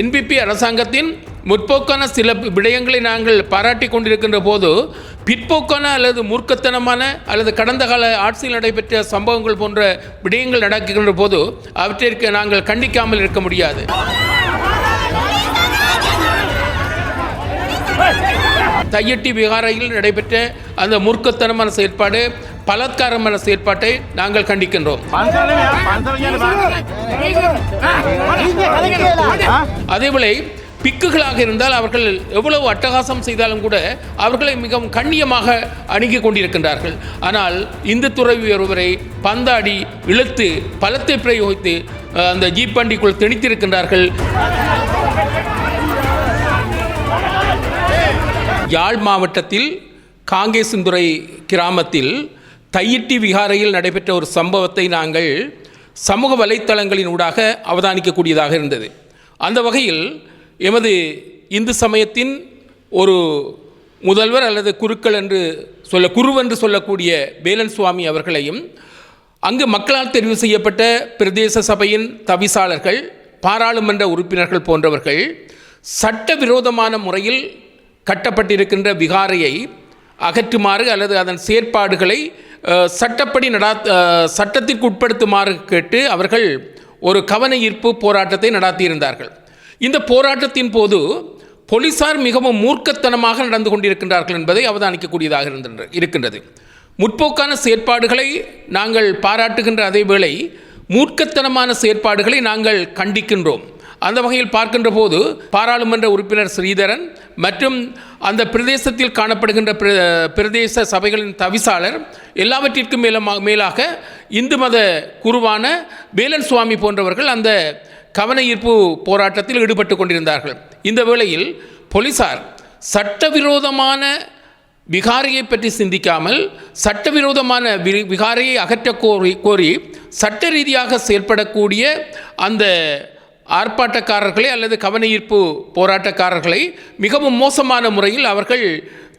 NPP அரசாங்கத்தின் முற்போக்கான சில விடயங்களை நாங்கள் பாராட்டி கொண்டிருக்கின்ற போது பிற்போக்கான அல்லது மூர்க்கத்தனமான அல்லது கடந்த கால ஆட்சியில் நடைபெற்ற சம்பவங்கள் போன்ற விடயங்கள் நடக்கின்ற போது அவற்றிற்கு நாங்கள் கண்டிக்காமல் இருக்க முடியாது. தையட்டி விகாரையில் நடைபெற்ற அந்த மூர்க்கத்தனமான செயற்பாடு பலாத்காரமான செயற்பாட்டை நாங்கள் கண்டிக்கின்றோம். அதேபோல பிக்குகளாக இருந்தால் அவர்கள் எவ்வளவு அட்டகாசம் செய்தாலும் கூட அவர்களை மிகவும் கண்ணியமாக அணுகி கொண்டிருக்கின்றார்கள். ஆனால் இந்து துறவி ஒருவரை பந்தாடி இழுத்து பலத்தை பிரயோகித்து அந்த ஜீப்பாண்டிக்குள் திணித்திருக்கின்றார்கள். யாழ் மாவட்டத்தில் காங்கேசந்துறை கிராமத்தில் தையிட்டி விகாரையில் நடைபெற்ற ஒரு சம்பவத்தை நாங்கள் சமூக வலைத்தளங்களின் ஊடாக அவதானிக்கக்கூடியதாக இருந்தது. அந்த வகையில் எமது இந்து சமயத்தின் ஒரு முதல்வர் அல்லது குருக்கள் என்று சொல்ல குருவென்று சொல்லக்கூடிய வேலன் சுவாமி அவர்களையும் அங்கு மக்களால் தெரிவு செய்யப்பட்ட பிரதேச சபையின் தவிசாளர்கள் பாராளுமன்ற உறுப்பினர்கள் போன்றவர்கள் சட்டவிரோதமான முறையில் கட்டப்பட்டிருக்கின்ற விகாரையை அகற்றுமாறு அல்லது அதன் செயற்பாடுகளை சட்டப்படி நடாத் சட்டத்திற்கு உட்படுத்துமாறு கேட்டு அவர்கள் ஒரு கவன ஈர்ப்பு போராட்டத்தை நடாத்தியிருந்தார்கள். இந்த போராட்டத்தின் போது போலீசார் மிகவும் மூர்க்கத்தனமாக நடந்து கொண்டிருக்கின்றார்கள் என்பதை அவதானிக்கக்கூடியதாக இருக்கின்றது. முற்போக்கான செயற்பாடுகளை நாங்கள் பாராட்டுகின்ற அதே வேளை மூர்க்கத்தனமான செயற்பாடுகளை நாங்கள் கண்டிக்கின்றோம். அந்த வகையில் பார்க்கின்ற போது பாராளுமன்ற உறுப்பினர் ஸ்ரீதரன் மற்றும் அந்த பிரதேசத்தில் காணப்படுகின்ற பிர- பிரதேச சபைகளின் தவிசாளர் எல்லாவற்றிற்கும் மேலமாக மேலாக இந்து மத குருவான வேலன் சுவாமி போன்றவர்கள் அந்த கவன ஈர்ப்பு போராட்டத்தில் ஈடுபட்டு கொண்டிருந்தார்கள். இந்த வேளையில் போலீசார் சட்டவிரோதமான விகாரியை பற்றி சிந்திக்காமல் சட்டவிரோதமான வி- விகாரையை அகற்ற கோரி கோரி சட்ட ரீதியாக செயல்படக்கூடிய அந்த ஆர்ப்பாட்டக்காரர்களை அல்லது கவனஈர்ப்பு போராட்டக்காரர்களை மிகவும் மோசமான முறையில் அவர்கள்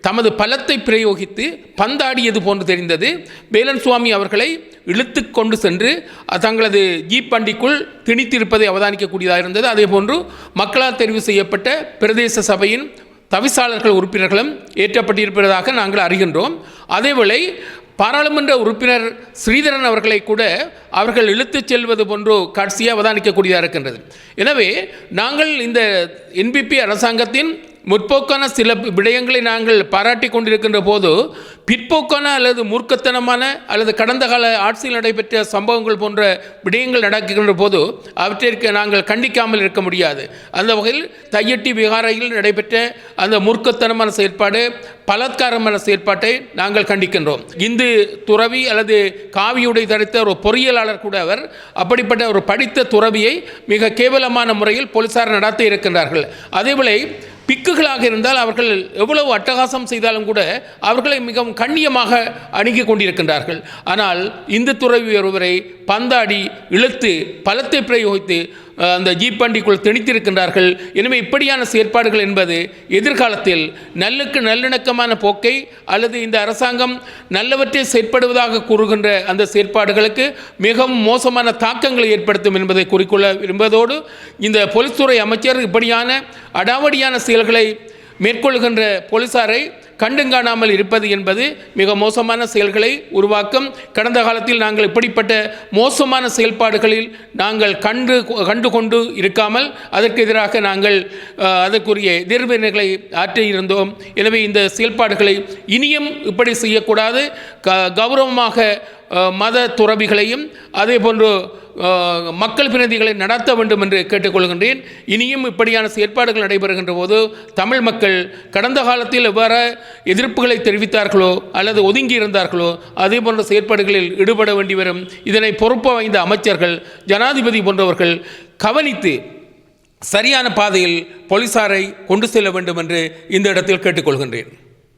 தமது பலத்தை பிரயோகித்து பந்தாடியது போன்று தெரிந்தது. வேலன் சுவாமி அவர்களை இழுத்து கொண்டு சென்று தங்களது ஜீப் வண்டிக்குள் திணித்திருப்பதை அவதானிக்கக்கூடியதாக இருந்தது. அதே போன்று மக்களால் தெரிவு செய்யப்பட்ட பிரதேச சபையின் தவிசாளர்கள் உறுப்பினர்களும் ஏற்றப்பட்டிருப்பதாக நாங்கள் அறிகின்றோம். அதேவேளை பாராளுமன்ற உறுப்பினர் ஸ்ரீதரன் அவர்களை கூட அவர்கள் இழுத்துச் செல்வது போன்று கடைசியாக அவதானிக்கக்கூடியதாக இருக்கின்றது. எனவே நாங்கள் இந்த என்பிபி அரசாங்கத்தின் முற்போக்கான சில விடயங்களை நாங்கள் பாராட்டி கொண்டிருக்கின்ற போது பிற்போக்கான அல்லது மூர்க்கத்தனமான அல்லது கடந்த கால ஆட்சியில் நடைபெற்ற சம்பவங்கள் போன்ற விடயங்கள் நடக்கின்ற போது அவற்றிற்கு நாங்கள் கண்டிக்காமல் இருக்க முடியாது. அந்த வகையில் தையட்டி விகாரையில் நடைபெற்ற அந்த மூர்க்கத்தனமான செயற்பாடு பலாத்காரமான செயற்பாட்டை நாங்கள் கண்டிக்கின்றோம். இந்து துறவி அல்லது காவியுடை தரித்த ஒரு பொறியியலாளர் கூட அவர் அப்படிப்பட்ட ஒரு படித்த துறவியை மிக கேவலமான முறையில் போலீசார் நடத்தி இருக்கின்றார்கள். அதேபோல பிக்குகளாக இருந்தால் அவர்கள் எவ்வளவு அட்டகாசம் செய்தாலும் கூட அவர்களை மிகவும் கண்ணியமாக அணுகி கொண்டிருக்கின்றார்கள். ஆனால் இந்து துறவி ஒருவரை பந்தாடி இழுத்து பலத்தை பிரயோகித்து அந்த ஜீப்பாண்டிக்குள் திணித்திருக்கின்றார்கள். எனவே இப்படியான செயற்பாடுகள் என்பது எதிர்காலத்தில் நல்லுக்கு நல்லிணக்கமான போக்கை அல்லது இந்த அரசாங்கம் நல்லவற்றை செயற்படுவதாக கூறுகின்ற அந்த செயற்பாடுகளுக்கு மிகவும் மோசமான தாக்கங்களை ஏற்படுத்தும் என்பதை குறிக்கொள்ள விரும்புவதோடு இந்த போலீஸ்துறை அமைச்சர் இப்படியான அடாவடியான செயல்களை மேற்கொள்கின்ற போலீசாரை கண்டுங்காணாமல் இருப்பது என்பது மிக மோசமான செயல்களை உருவாக்கும். கடந்த காலத்தில் நாங்கள் இப்படிப்பட்ட மோசமான செயல்பாடுகளில் நாங்கள் கண்டு கண்டு கொண்டு இருக்காமல் அதற்கு எதிராக நாங்கள் அதற்குரிய எதிர்வினைகளை ஆற்றியிருந்தோம் எனவே இந்த செயல்பாடுகளை இனியும் இப்படி செய்யக்கூடாது. க கௌரவமாக மத துறவிகளையும் அதே போன்று மக்கள் பிரதிகளை நடத்த வேண்டும் என்று கேட்டுக்கொள்கின்றேன். இனியும் இப்படியான செயற்பாடுகள் நடைபெறுகின்ற போது தமிழ் மக்கள் கடந்த காலத்தில் எவ்வாறு எதிர்ப்புகளை தெரிவித்தார்களோ அல்லது ஒதுங்கி இருந்தார்களோ அதே போன்ற செயற்பாடுகளில் ஈடுபட வேண்டி வரும். இதனை பொறுப்பு வாய்ந்த அமைச்சர்கள் ஜனாதிபதி போன்றவர்கள் கவனித்து சரியான பாதையில் போலீசாரை கொண்டு செல்ல வேண்டும் என்று இந்த இடத்தில் கேட்டுக்கொள்கின்றேன்.